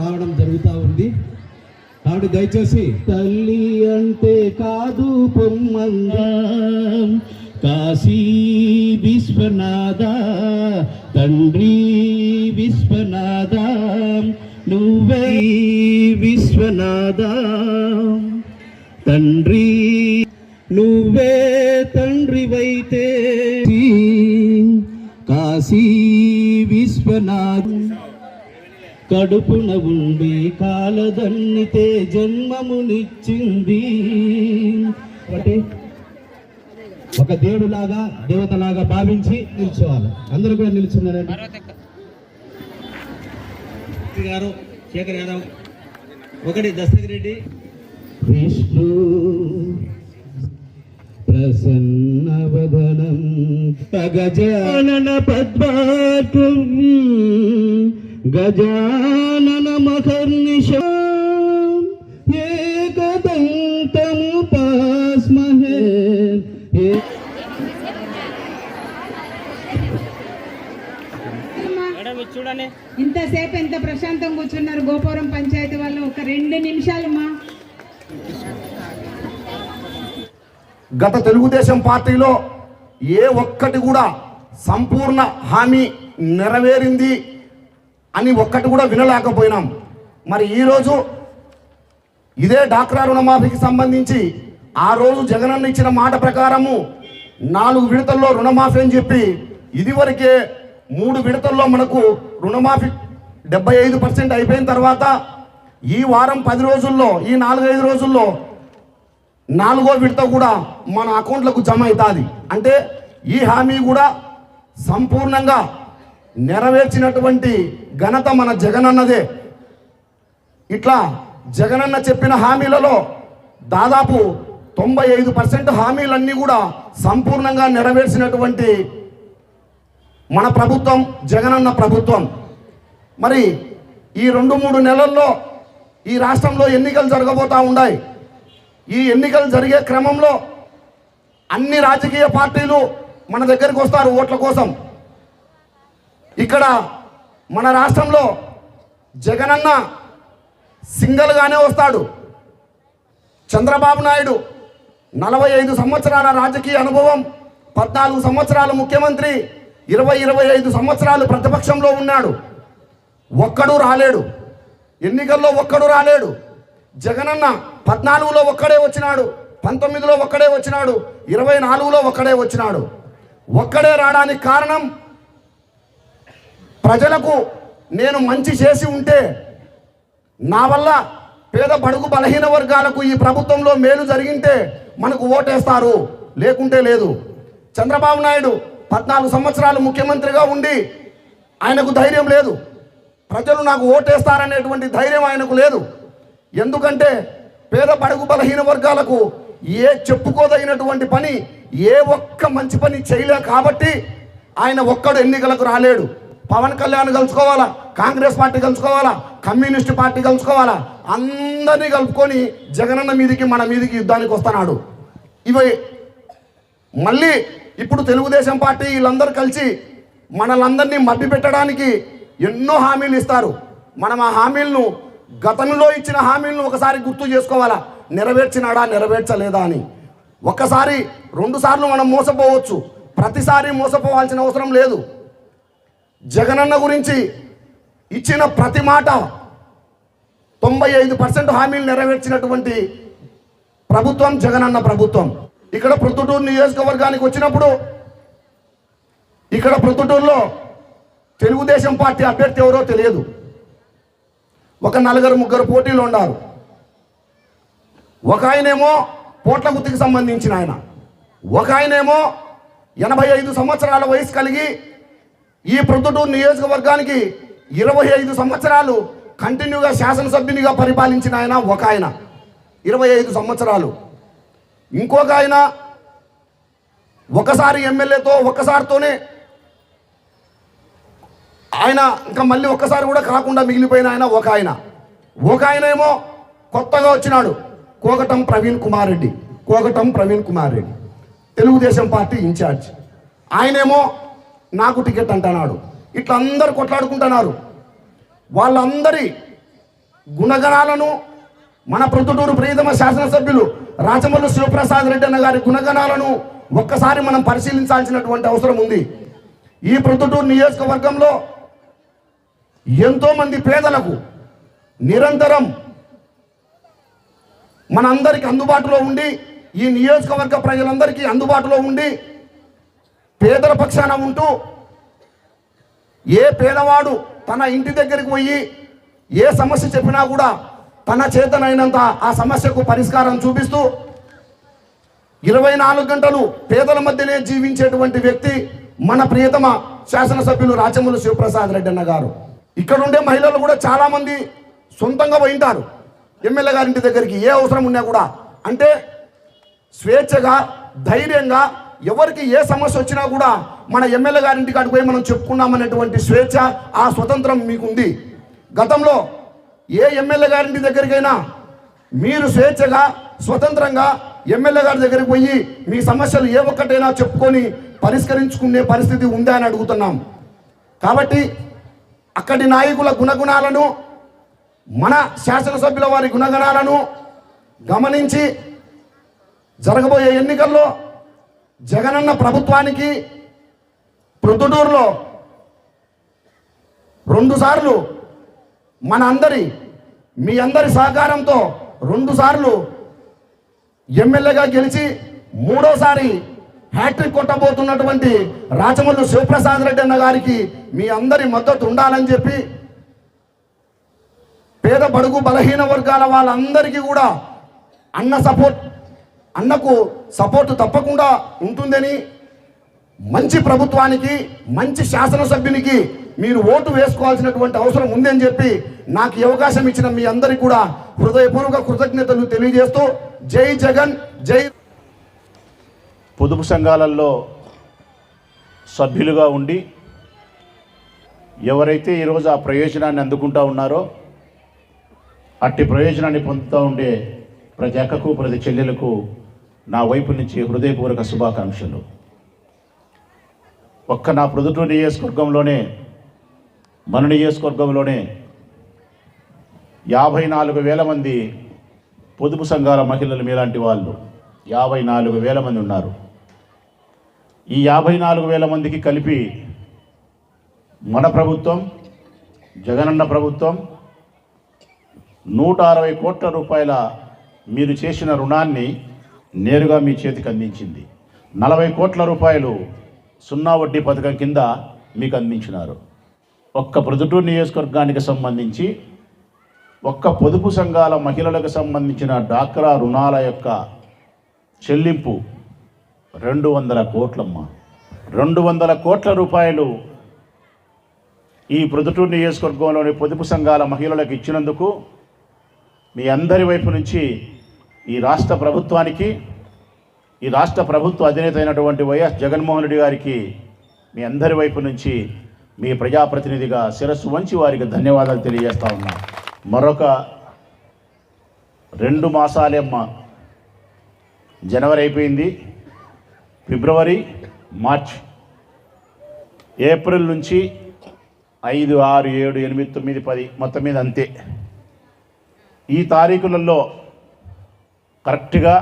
రావడం జరుగుతూ ఉంది. కాబట్టి దయచేసి తల్లి అంటే కాదు పొమ్మందం కాశీ విశ్వనాథ తండ్రి విశ్వనాథ నువ్వే విశ్వనాథ తండ్రి నువ్వే తండ్రివైతే కాశీ విశ్వనాథ. కడుపున ఉండి కాలదన్నితే జన్మమునిచ్చింది. అంటే ఒక దేవుడులాగా దేవతలాగా భావించి నిల్చోవాలి. అందరూ కూడా నిల్చున్నారండి. గారు శేఖర్ యాదవ్. ఒకటి దస్తగిరి రెడ్డి. విష్ణు. ప్రసన్నవదనం గజానన పద్మాకం. గజానన మహర్నిష ఏకదంతము పాస్మహే. ఏ- మేడం ఇది చూడండి. ఇంతసేపు ఎంత ప్రశాంతంగా కూర్చున్నారు గోపురం పంచాయతీ వాళ్ళు? ఒక రెండు నిమిషాలమ్మా గత తెలుగుదేశం పార్టీలో ఏ ఒక్కటి కూడా సంపూర్ణ హామీ నెరవేరింది అని ఒక్కటి కూడా వినలేకపోయినాం. మరి ఈరోజు ఇదే డాక్రా రుణమాఫీకి సంబంధించి ఆ రోజు జగనన్న ఇచ్చిన మాట ప్రకారము నాలుగు విడతల్లో రుణమాఫీ అని చెప్పి ఇదివరకే మూడు విడతల్లో మనకు రుణమాఫీ డెబ్బై ఐదు పర్సెంట్ అయిపోయిన తర్వాత ఈ వారం పది రోజుల్లో ఈ నాలుగైదు రోజుల్లో నాలుగో విడత కూడా మన అకౌంట్లకు జమ అవుతుంది. అంటే ఈ హామీ కూడా సంపూర్ణంగా నెరవేర్చినటువంటి ఘనత మన జగనన్నదే. ఇట్లా జగనన్న చెప్పిన హామీలలో దాదాపు తొంభై ఐదు పర్సెంట్ హామీలన్నీ కూడా సంపూర్ణంగా నెరవేర్చినటువంటి మన ప్రభుత్వం జగనన్న ప్రభుత్వం. మరి ఈ రెండు మూడు నెలల్లో ఈ రాష్ట్రంలో ఎన్నికలు జరగబోతూ ఉన్నాయి ఈ ఎన్నికలు జరిగే క్రమంలో అన్ని రాజకీయ పార్టీలు మన దగ్గరికి వస్తారు ఓట్ల కోసం. ఇక్కడ మన రాష్ట్రంలో జగనన్న సింగల్గానే వస్తాడు. చంద్రబాబు నాయుడు నలభై ఐదు సంవత్సరాల రాజకీయ అనుభవం పద్నాలుగు సంవత్సరాల ముఖ్యమంత్రి ఇరవై ఇరవై ఐదు సంవత్సరాలు ప్రతిపక్షంలో ఉన్నాడు. ఒక్కడు రాలేడు. ఎన్నికల్లో ఒక్కడు రాలేడు. జగనన్న పద్నాలుగులో ఒక్కడే వచ్చినాడు పంతొమ్మిదిలో ఒక్కడే వచ్చినాడు ఇరవై నాలుగులో ఒక్కడే వచ్చినాడు. ఒక్కడే రావడానికి కారణం ప్రజలకు నేను మంచి చేసి ఉంటే నా వల్ల పేద బడుగు బలహీన వర్గాలకు ఈ ప్రభుత్వంలో మేలు జరిగింటే మనకు ఓటేస్తారు. లేకుంటే లేదు. చంద్రబాబు నాయుడు పద్నాలుగు సంవత్సరాలు ముఖ్యమంత్రిగా ఉండి ఆయనకు ధైర్యం లేదు. ప్రజలు నాకు ఓటేస్తారనేటువంటి ధైర్యం ఆయనకు లేదు. ఎందుకంటే పేద బడుగు బలహీన వర్గాలకు ఏ చెప్పుకోదగినటువంటి పని ఏ ఒక్క మంచి పని చేయలే కాబట్టి ఆయన ఒక్కడు ఎన్నికలకు రాలేడు. పవన్ కళ్యాణ్ కలుసుకోవాలా? కాంగ్రెస్ పార్టీ కలుసుకోవాలా? కమ్యూనిస్ట్ పార్టీ కలుసుకోవాలా? అందరినీ కలుపుకొని జగనన్న మీదికి మన మీదికి యుద్ధానికి వస్తున్నాడు. ఇవి. మళ్ళీ ఇప్పుడు తెలుగుదేశం పార్టీ వీళ్ళందరూ కలిసి మనలందరినీ మభ్య పెట్టడానికి ఎన్నో హామీలు ఇస్తారు. మనం ఆ హామీలను గతంలో ఇచ్చిన హామీలను ఒకసారి గుర్తు చేసుకోవాలా? నెరవేర్చినాడా నెరవేర్చలేదా అని. ఒక్కసారి రెండుసార్లు మనం మోసపోవచ్చు. ప్రతిసారి మోసపోవాల్సిన అవసరం లేదు. జగనన్న గురించి ఇచ్చిన ప్రతి మాట తొంభై ఐదు పర్సెంట్ హామీలు నెరవేర్చినటువంటి ప్రభుత్వం జగనన్న ప్రభుత్వం. ఇక్కడ ప్రొద్దుటూరు నియోజకవర్గానికి వచ్చినప్పుడు ఇక్కడ ప్రొద్దుటూరులో తెలుగుదేశం పార్టీ అభ్యర్థి ఎవరో తెలియదు. ఒక నలుగురు ముగ్గురు పోటీలు ఉన్నారు. ఒక ఆయనేమో పోట్ల గుత్తికి సంబంధించిన ఆయన. ఒక ఆయనేమో ఎనభై ఐదు సంవత్సరాల వయసు కలిగి ఈ ప్రొద్దుటూరు నియోజకవర్గానికి ఇరవై ఐదు సంవత్సరాలు కంటిన్యూగా శాసనసభ్యునిగా పరిపాలించిన ఆయన ఒక ఆయన. ఇరవై ఐదు సంవత్సరాలు. ఇంకొక ఆయన ఒకసారి ఎమ్మెల్యేతో ఒక్కసారితోనే ఆయన ఇంకా మళ్ళీ ఒక్కసారి కూడా కాకుండా మిగిలిపోయిన ఆయన ఒక ఆయన. ఒక ఆయన ఏమో కొత్తగా వచ్చినాడు. Kogatam Praveen Kumar Reddy. Kogatam Praveen Kumar Reddy. Telugu Desam party in-charge. ఆయనేమో నాకు టికెట్ అంటున్నాడు. ఇట్లా అందరు కొట్లాడుకుంటున్నారు. వాళ్ళందరి గుణగణాలను మన ప్రొద్దుటూరు ప్రియతమ శాసనసభ్యులు రాచమల్లు శివప్రసాద్ రెడ్డి అన్న గారి గుణగణాలను ఒక్కసారి మనం పరిశీలించాల్సినటువంటి అవసరం ఉంది. ఈ ప్రొద్దుటూరు నియోజకవర్గంలో ఎంతోమంది పేదలకు నిరంతరం మనందరికి అందుబాటులో ఉండి ఈ నియోజకవర్గ ప్రజలందరికీ అందుబాటులో ఉండి పేదల పక్షాన ఉంటూ ఏ పేదవాడు తన ఇంటి దగ్గరికి పోయి ఏ సమస్య చెప్పినా కూడా తన చేతనైనంత ఆ సమస్యకు పరిష్కారం చూపిస్తూ ఇరవై నాలుగు గంటలు పేదల మధ్యనే జీవించేటువంటి వ్యక్తి మన ప్రియతమ శాసనసభ్యులు రాచమూలు శివప్రసాద్ రెడ్డి అన్న గారు. ఇక్కడ ఉండే మహిళలు కూడా చాలామంది సొంతంగా పోయింటారు ఎమ్మెల్యే గారింటి దగ్గరికి ఏ అవసరం ఉన్నా కూడా. అంటే స్వేచ్ఛగా ధైర్యంగా ఎవరికి ఏ సమస్య వచ్చినా కూడా మన ఎమ్మెల్యే గారింటి కాడికి పోయి మనం చెప్పుకున్నామనేటువంటి స్వేచ్ఛ ఆ స్వతంత్రం మీకుంది. గతంలో ఏ ఎమ్మెల్యే గారింటి దగ్గరికైనా మీరు స్వేచ్ఛగా స్వతంత్రంగా ఎమ్మెల్యే గారి దగ్గరికి పోయి మీ సమస్యలు ఏ ఒక్కటైనా చెప్పుకొని పరిష్కరించుకునే పరిస్థితి ఉందా అని అడుగుతున్నాం. కాబట్టి అక్కడి నాయకుల గుణగుణాలను మన శాసనసభ్యుల వారి గుణగణాలను గమనించి జరగబోయే ఎన్నికల్లో జగనన్న ప్రభుత్వానికి ప్రొద్దుటూరులో రెండుసార్లు మన అందరి మీ అందరి సహకారంతో రెండుసార్లు ఎమ్మెల్యేగా గెలిచి మూడోసారి హ్యాట్రిక్ కొట్టబోతున్నటువంటి రాచమల్లు శివప్రసాద్ రెడ్డి అన్న గారికి మీ అందరి మద్దతు ఉండాలని చెప్పి పేద బడుగు బలహీన వర్గాల వాళ్ళందరికీ కూడా అన్న సపోర్ట్ అన్నకు సపోర్ట్ తప్పకుండా ఉంటుందని మంచి ప్రభుత్వానికి మంచి శాసనసభ్యునికి మీరు ఓటు వేసుకోవాల్సినటువంటి అవసరం ఉందని చెప్పి నాకు ఈ అవకాశం ఇచ్చిన మీ అందరికీ కూడా హృదయపూర్వక కృతజ్ఞతలు తెలియజేస్తూ జై జగన్ జై పొదుపు సంఘాలలో సభ్యులుగా ఉండి ఎవరైతే ఈరోజు ఆ ప్రయోజనాన్ని అందుకుంటా ఉన్నారో అట్టి ప్రయోజనాన్ని పొందుతూ ఉండే ప్రతి అక్కకు ప్రతి చెల్లెలకు నా వైపు నుంచి హృదయపూర్వక శుభాకాంక్షలు. ఒక్క నా ప్రొదుటూరు నియోజకవర్గంలోనే మన నియోజకవర్గంలోనే యాభై నాలుగు వేల మంది పొదుపు సంఘాల మహిళలు మీలాంటి వాళ్ళు. యాభై నాలుగు వేల మంది ఉన్నారు. ఈ యాభై నాలుగు వేల మందికి కలిపి మన ప్రభుత్వం జగనన్న ప్రభుత్వం నూట అరవై కోట్ల రూపాయల మీరు చేసిన రుణాన్ని నేరుగా మీ చేతికి అందించింది. నలభై కోట్ల రూపాయలు సున్నా వడ్డీ పథకం కింద మీకు అందించినారు. ఒక్క ప్రొద్దుటూరు నియోజకవర్గానికి సంబంధించి ఒక్క పొదుపు సంఘాల మహిళలకు సంబంధించిన డాక్రా రుణాల యొక్క చెల్లింపు రెండు వందల కోట్లమ్మ. రెండు వందల కోట్ల రూపాయలు ఈ ప్రొద్దుటూరు నియోజకవర్గంలోని పొదుపు సంఘాల మహిళలకు ఇచ్చినందుకు మీ అందరి వైపు నుంచి ఈ రాష్ట్ర ప్రభుత్వానికి ఈ రాష్ట్ర ప్రభుత్వ అధినేత అయినటువంటి వైఎస్ జగన్మోహన్ రెడ్డి గారికి మీ అందరి వైపు నుంచి మీ ప్రజాప్రతినిధిగా శిరస్సు వంచి వారికి ధన్యవాదాలు తెలియజేస్తా ఉన్నా. మరొక రెండు మాసాలేమ్మ జనవరి అయిపోయింది. ఫిబ్రవరి మార్చ్ ఏప్రిల్ నుంచి ఐదు ఆరు ఏడు ఎనిమిది తొమ్మిది పది మొత్తం మీద అంతే. ఈ తారీఖులలో కరెక్ట్గా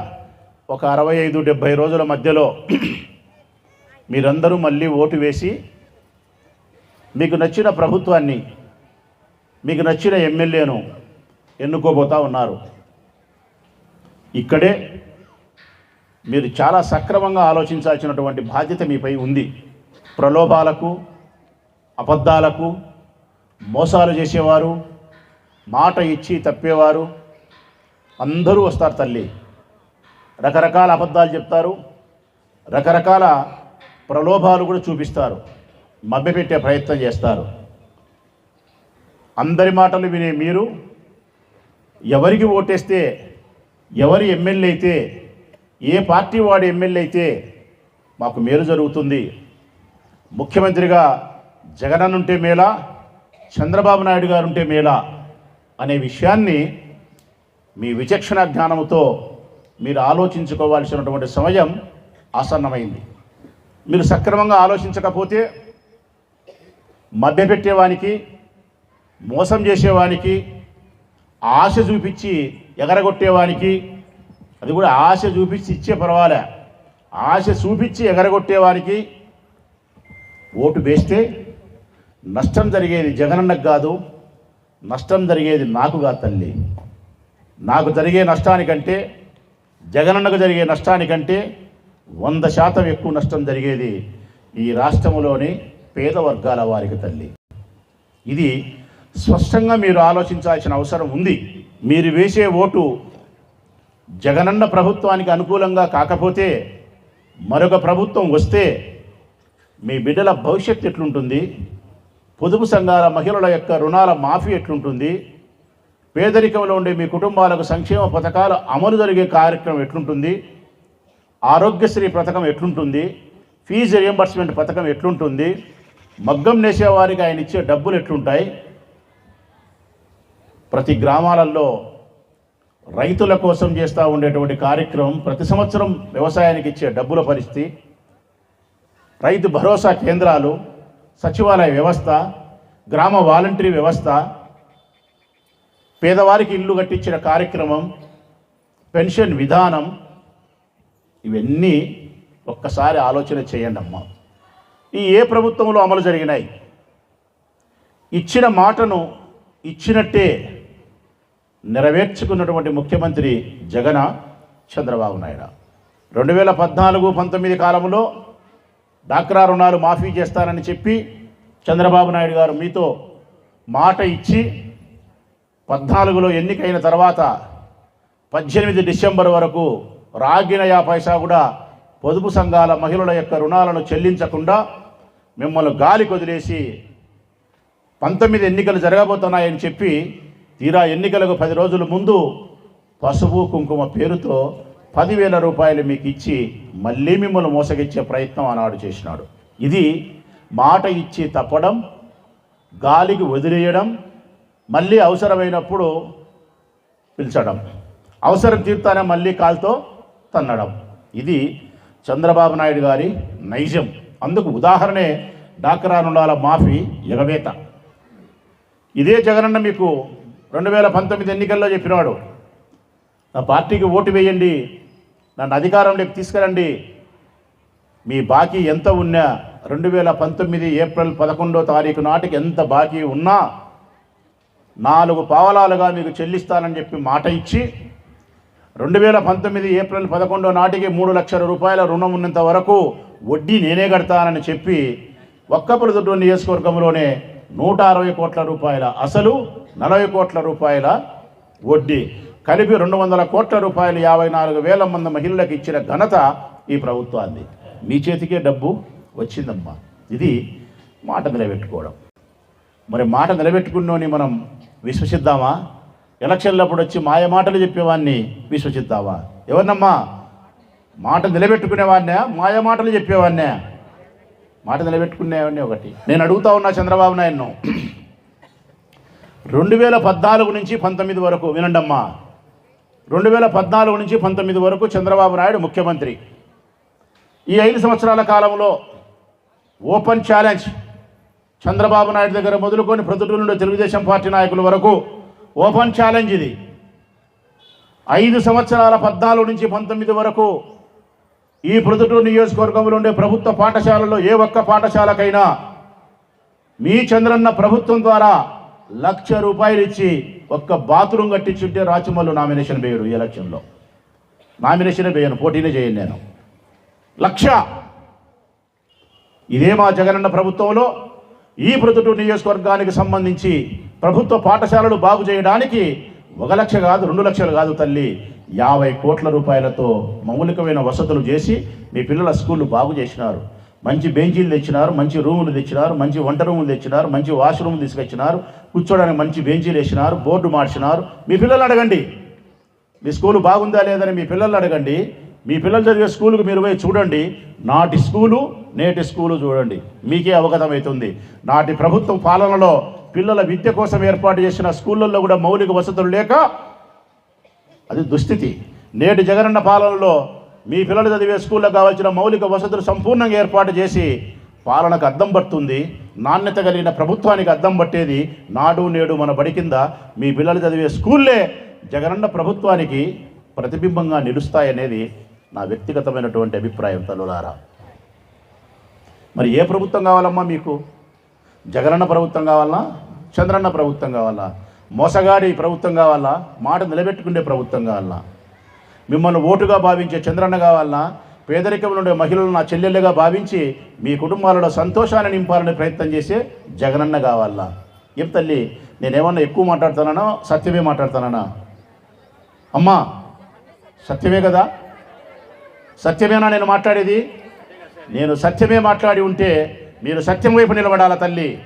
ఒక అరవై ఐదు డెబ్భై రోజుల మధ్యలో మీరందరూ మళ్ళీ ఓటు వేసి మీకు నచ్చిన ప్రభుత్వాన్ని మీకు నచ్చిన ఎమ్మెల్యేను ఎన్నుకోబోతా ఉన్నారు. ఇక్కడే మీరు చాలా సక్రమంగా ఆలోచించాల్సినటువంటి బాధ్యత మీపై ఉంది. ప్రలోభాలకు అబద్ధాలకు మోసాలు చేసేవారు మాట ఇచ్చి తప్పేవారు అందరూ వస్తారు తల్లి. రకరకాల అబద్ధాలు చెప్తారు. రకరకాల ప్రలోభాలు కూడా చూపిస్తారు. మభ్యపెట్టే ప్రయత్నం చేస్తారు. అందరి మాటలు వినే మీరు ఎవరికి ఓటేస్తే ఎవరి ఎమ్మెల్యే అయితే ఏ పార్టీ వాడి ఎమ్మెల్యే అయితే మాకు మేలు జరుగుతుంది. ముఖ్యమంత్రిగా జగనన్నుంటే మేలా చంద్రబాబు నాయుడు గారు ఉంటే మేలా అనే విషయాన్ని మీ విచక్షణ జ్ఞానంతో మీరు ఆలోచించుకోవాల్సినటువంటి సమయం ఆసన్నమైంది. మీరు సక్రమంగా ఆలోచించకపోతే మభ్యపెట్టేవానికి మోసం చేసేవానికి ఆశ చూపించి ఎగరగొట్టేవానికి అది కూడా ఆశ చూపించి ఇచ్చే పర్వాలే. ఆశ చూపించి ఎగరగొట్టేవానికి ఓటు వేస్తే నష్టం జరిగేది జగనన్నకు కాదు నష్టం జరిగేది నాకు కాదు తల్లి. నాకు జరిగే నష్టానికంటే జగనన్నకు జరిగే నష్టానికంటే వంద శాతం ఎక్కువ నష్టం జరిగేది ఈ రాష్ట్రంలోని పేద వర్గాల వారికి తల్లి. ఇది స్పష్టంగా మీరు ఆలోచించాల్సిన అవసరం ఉంది. మీరు వేసే ఓటు జగనన్న ప్రభుత్వానికి అనుకూలంగా కాకపోతే మరొక ప్రభుత్వం వస్తే మీ బిడ్డల భవిష్యత్తు ఎట్లుంటుంది? పొదుపు సంఘాల మహిళల యొక్క రుణాల మాఫీ ఎట్లుంటుంది? పేదరికంలో ఉండే మీ కుటుంబాలకు సంక్షేమ పథకాలు అమలు జరిగే కార్యక్రమం ఎట్లుంటుంది? ఆరోగ్యశ్రీ పథకం ఎట్లుంటుంది? ఫీజు రియంబర్స్మెంట్ పథకం ఎట్లుంటుంది? మగ్గం నేసేవారికి ఆయన ఇచ్చే డబ్బులు ఎట్లుంటాయి? ప్రతి గ్రామాలలో రైతుల కోసం చేస్తూ ఉండేటువంటి కార్యక్రమం ప్రతి సంవత్సరం వ్యవసాయానికి ఇచ్చే డబ్బుల పరిస్థితి. రైతు భరోసా కేంద్రాలు సచివాలయ వ్యవస్థ గ్రామ వాలంటరీ వ్యవస్థ పేదవారికి ఇల్లు కట్టించిన కార్యక్రమం పెన్షన్ విధానం ఇవన్నీ ఒక్కసారి ఆలోచన చేయండి అమ్మా. ఈ ఏ ప్రభుత్వంలో అమలు జరిగినాయి? ఇచ్చిన మాటను ఇచ్చినట్టే నెరవేర్చుకున్నటువంటి ముఖ్యమంత్రి జగన చంద్రబాబు నాయుడు. రెండు వేల పద్నాలుగు పంతొమ్మిది కాలంలో డాక్రా రుణాలు మాఫీ చేస్తానని చెప్పి చంద్రబాబు నాయుడు గారు మీతో మాట ఇచ్చి పద్నాలుగులో ఎన్నికైన తర్వాత పద్దెనిమిది డిసెంబర్ వరకు రాగిన పైసా కూడా పొదుపు సంఘాల మహిళల యొక్క రుణాలను చెల్లించకుండా మిమ్మల్ని గాలి కొదిలేసి పంతొమ్మిది ఎన్నికలు జరగబోతున్నాయని చెప్పి తీరా ఎన్నికలకు పది రోజుల ముందు పసుపు కుంకుమ పేరుతో పదివేల రూపాయలు మీకు ఇచ్చి మళ్ళీ మిమ్మల్ని మోసగిచ్చే ప్రయత్నం ఆనాడు చేసినాడు. ఇది మాట ఇచ్చి తప్పడం గాలికి వదిలేయడం మళ్ళీ అవసరమైనప్పుడు పిలిచడం. అవసరం తీరుతానే మళ్ళీ కాల్తో తన్నడం. ఇది చంద్రబాబు నాయుడు గారి నైజం. అందుకు ఉదాహరణే డాక్రా రుణాల మాఫీ ఎగవేత ఇదే జగనన్న మీకు రెండు వేల పంతొమ్మిది ఎన్నికల్లో చెప్పినాడు నా పార్టీకి ఓటు వేయండి నన్ను అధికారంలోకి తీసుకురండి. మీ బాకీ ఎంత ఉన్నా రెండు వేల పంతొమ్మిది ఏప్రిల్ పదకొండో తారీఖు నాటికి ఎంత బాకీ ఉన్నా నాలుగు పావలాలుగా మీకు చెల్లిస్తానని చెప్పి మాట ఇచ్చి రెండు వేల పంతొమ్మిది ఏప్రిల్ పదకొండో నాటికి మూడు లక్షల రూపాయల రుణం ఉన్నంత వరకు వడ్డీ నేనే కడతానని చెప్పి ఒక్కపులదొడ్డు నియోజకవర్గంలోనే నూట అరవై కోట్ల రూపాయల అసలు నలభై కోట్ల రూపాయల వడ్డీ. కలిపి రెండు వందల కోట్ల రూపాయలు యాభై నాలుగు వేల మంది మహిళలకు ఇచ్చిన ఘనత ఈ ప్రభుత్వాన్ని. మీ చేతికే డబ్బు వచ్చిందమ్మా. ఇది మాట నిలబెట్టుకోవడం. మరి మాట నిలబెట్టుకున్నోని మనం విశ్వసిద్దామా? ఎలక్షన్లప్పుడు వచ్చి మాయ మాటలు చెప్పేవాడిని విశ్వసిద్దామా ఎవరినమ్మా? మాట నిలబెట్టుకునేవాడినే మాయ మాటలు చెప్పేవాడినే మాట నిలబెట్టుకునేవాడిని ఒకటి. నేను అడుగుతా ఉన్నా చంద్రబాబు నాయుడును. రెండు వేల పద్నాలుగు నుంచి పంతొమ్మిది వరకు వినండమ్మా. రెండు వేల పద్నాలుగు నుంచి పంతొమ్మిది వరకు చంద్రబాబు నాయుడు ముఖ్యమంత్రి. ఈ ఐదు సంవత్సరాల కాలంలో ఓపెన్ ఛాలెంజ్ చంద్రబాబు నాయుడు దగ్గర మొదలుకొని ప్రతిటూరు నుండి తెలుగుదేశం పార్టీ నాయకుల వరకు ఓపెన్ ఛాలెంజ్ ఇది. ఐదు సంవత్సరాల పద్నాలుగు నుంచి పంతొమ్మిది వరకు ఈ ప్రొద్దుటూరు నియోజకవర్గంలో ఉండే ప్రభుత్వ పాఠశాలలో ఏ ఒక్క పాఠశాలకైనా మీ చంద్రన్న ప్రభుత్వం ద్వారా లక్ష రూపాయలు ఇచ్చి ఒక్క బాత్రూమ్ కట్టించుంటే రాచమల్లు నామినేషన్ వేయరు ఈ ఎలక్షన్లో. నామినేషన్ వేయను పోటీనే చేయను నేను. లక్ష! ఇదే మా జగనన్న ప్రభుత్వంలో ఈ ప్రొద్దుటూరు నియోజకవర్గానికి సంబంధించి ప్రభుత్వ పాఠశాలలు బాగు చేయడానికి ఒక లక్ష కాదు రెండు లక్షలు కాదు తల్లి. యాభై కోట్ల రూపాయలతో మౌలికమైన వసతులు చేసి మీ పిల్లల స్కూళ్ళు బాగు చేసినారు. మంచి బెంచీలు తెచ్చినారు మంచి రూములు తెచ్చినారు మంచి వంట రూములు తెచ్చినారు మంచి వాష్రూమ్ తీసుకొచ్చినారు కూర్చోడానికి మంచి బెంచీలు వేసినారు బోర్డు మార్చినారు. మీ పిల్లలు అడగండి. మీ స్కూలు బాగుందా లేదని మీ పిల్లల్ని అడగండి. మీ పిల్లలు చదివే స్కూలుకు మీరు పోయి చూడండి నాటి స్కూలు నేటి స్కూలు చూడండి. మీకే అవగతమవుతుంది నాటి ప్రభుత్వం పాలనలో పిల్లల విద్య కోసం ఏర్పాటు చేసిన స్కూళ్ళల్లో కూడా మౌలిక వసతులు లేక అది దుస్థితి. నేటి జగనన్న పాలనలో మీ పిల్లలు చదివే స్కూల్లో కావాల్సిన మౌలిక వసతులు సంపూర్ణంగా ఏర్పాటు చేసి పాలనకు అద్దం పడుతుంది. నాణ్యత కలిగిన ప్రభుత్వానికి అద్దం పట్టేది నాడు నేడు మన బడి కింద మీ పిల్లలు చదివే స్కూల్లే జగనన్న ప్రభుత్వానికి ప్రతిబింబంగా నిలుస్తాయనేది నా వ్యక్తిగతమైనటువంటి అభిప్రాయం తల్లులారా. మరి ఏ ప్రభుత్వం కావాలమ్మా మీకు? జగనన్న ప్రభుత్వం కావాలా? చంద్రన్న ప్రభుత్వం కావాలా? మోసగాడి ప్రభుత్వం కావాలా? మాట నిలబెట్టుకునే ప్రభుత్వం కావాలా? మిమ్మల్ని ఓటుగా భావించే చంద్రన్న కావాలా? పేదరికంలో ఉండే మహిళలు నా చెల్లెళ్ళుగా భావించి మీ కుటుంబాలలో సంతోషాన్ని నింపాలనే ప్రయత్నం చేసే జగనన్న కావాలా? ఏం తల్లి నేనేమన్నా ఎక్కువ మాట్లాడుతానా సత్యమే మాట్లాడుతానా అమ్మా సత్యమే కదా? సత్యమేనా నేను మాట్లాడేది? నేను సత్యమే మాట్లాడి ఉంటే మీరు సత్యం వైపు నిలబడాల తల్లి?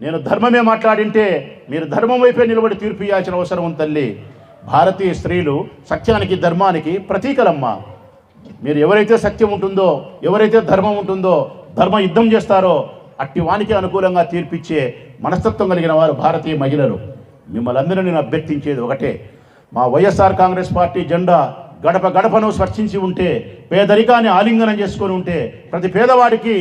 నేను ధర్మమే మాట్లాడి ఉంటే మీరు ధర్మం వైపే నిలబడి తీర్పు ఇవ్వాల్సిన అవసరం ఉంది తల్లి. భారతీయ స్త్రీలు సత్యానికి ధర్మానికి ప్రతీకలమ్మ. మీరు ఎవరైతే సత్యం ఉంటుందో ఎవరైతే ధర్మం ఉంటుందో ధర్మ యుద్ధం చేస్తారో అట్టి వానికి అనుకూలంగా తీర్పిచ్చే మనస్తత్వం కలిగిన వారు భారతీయ మహిళలు. మిమ్మల్ని అందరూ నేను అభ్యర్థించేది ఒకటే. మా వైఎస్ఆర్ కాంగ్రెస్ పార్టీ జెండా గడప గడపను స్పర్శించి ఉంటే పేదరికాన్ని ఆలింగనం చేసుకొని ఉంటే ప్రతి పేదవాడికి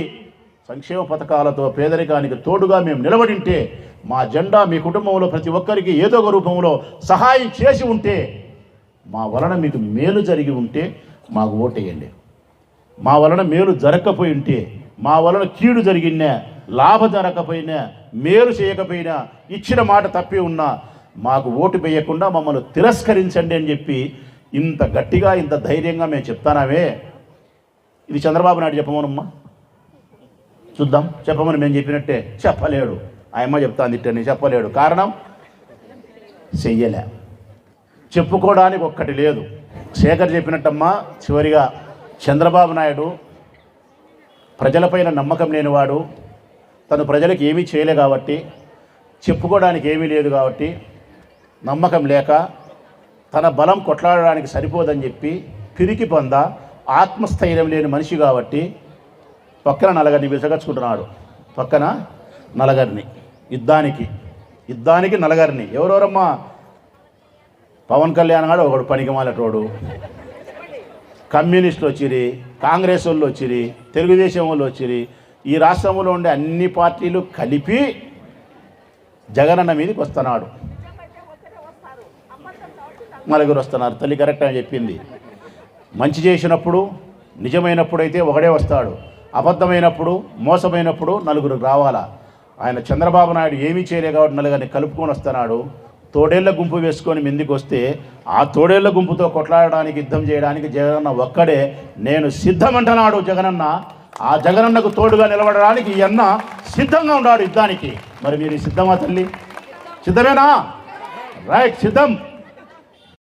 సంక్షేమ పథకాలతో పేదరికానికి తోడుగా మేము నిలబడింటే మా జెండా మీ కుటుంబంలో ప్రతి ఒక్కరికి ఏదో ఒక రూపంలో సహాయం చేసి ఉంటే మా వలన మీకు మేలు జరిగి ఉంటే మాకు ఓటేయండి. మా వలన మేలు జరగకపోయి ఉంటే మా వలన కీడు జరిగినా లాభ జరగకపోయినా మేలు చేయకపోయినా ఇచ్చిన మాట తప్పి ఉన్నా మాకు ఓటు వేయకుండా మమ్మల్ని తిరస్కరించండి అని చెప్పి ఇంత గట్టిగా ఇంత ధైర్యంగా మేము చెప్తానవే ఇది చంద్రబాబు నాయుడు చెప్పమనమ్మా. చూద్దాం. చెప్పమని మేము చెప్పినట్టే. చెప్పలేడు. ఆయమ్మ చెప్తాను తిట్టని చెప్పలేడు. కారణం? చెయ్యలే. చెప్పుకోవడానికి ఒక్కటి లేదు. శేఖర్ చెప్పినట్టమ్మా చివరిగా చంద్రబాబు నాయుడు ప్రజలపైన నమ్మకం లేనివాడు తను ప్రజలకు ఏమీ చేయలే కాబట్టి చెప్పుకోవడానికి ఏమీ లేదు కాబట్టి నమ్మకం లేక తన బలం కొట్లాడడానికి సరిపోదని చెప్పి పిరికి పొంద ఆత్మస్థైర్యం లేని మనిషి కాబట్టి పక్కన నలగరిని విసగచ్చుకుంటున్నాడు. పక్కన నలగరిని యుద్ధానికి యుద్ధానికి నలగరిని ఎవరెవరమ్మా? పవన్ కళ్యాణ్ గారు ఒకడు పనికిమాలటోడు కమ్యూనిస్టులు వచ్చిరి కాంగ్రెస్ వాళ్ళు వచ్చిరి తెలుగుదేశం వాళ్ళు వచ్చిరి. ఈ రాష్ట్రంలో ఉండే అన్ని పార్టీలు కలిపి జగనన్న మీదకి వస్తున్నాడు. నలుగురు వస్తున్నారు. తల్లి కరెక్ట్ అని చెప్పింది. మంచి చేసినప్పుడు నిజమైనప్పుడు అయితే ఒకడే వస్తాడు. అబద్ధమైనప్పుడు మోసమైనప్పుడు నలుగురు రావాలా? ఆయన చంద్రబాబు నాయుడు ఏమీ చేయలే కాబట్టి నలుగురిని కలుపుకొని వస్తున్నాడు. తోడేళ్ళ గుంపు వేసుకొని ముందుకు వస్తే ఆ తోడేళ్ళ గుంపుతో కొట్లాడడానికి యుద్ధం చేయడానికి జగనన్న ఒక్కడే. నేను సిద్ధమంటున్నాడు జగనన్న. ఆ జగనన్నకు తోడుగా నిలబడడానికి ఈ అన్న సిద్ధంగా ఉన్నాడు యుద్ధానికి. మరి మీరు సిద్ధమా తల్లి? సిద్ధమేనా? రైట్ సిద్ధం.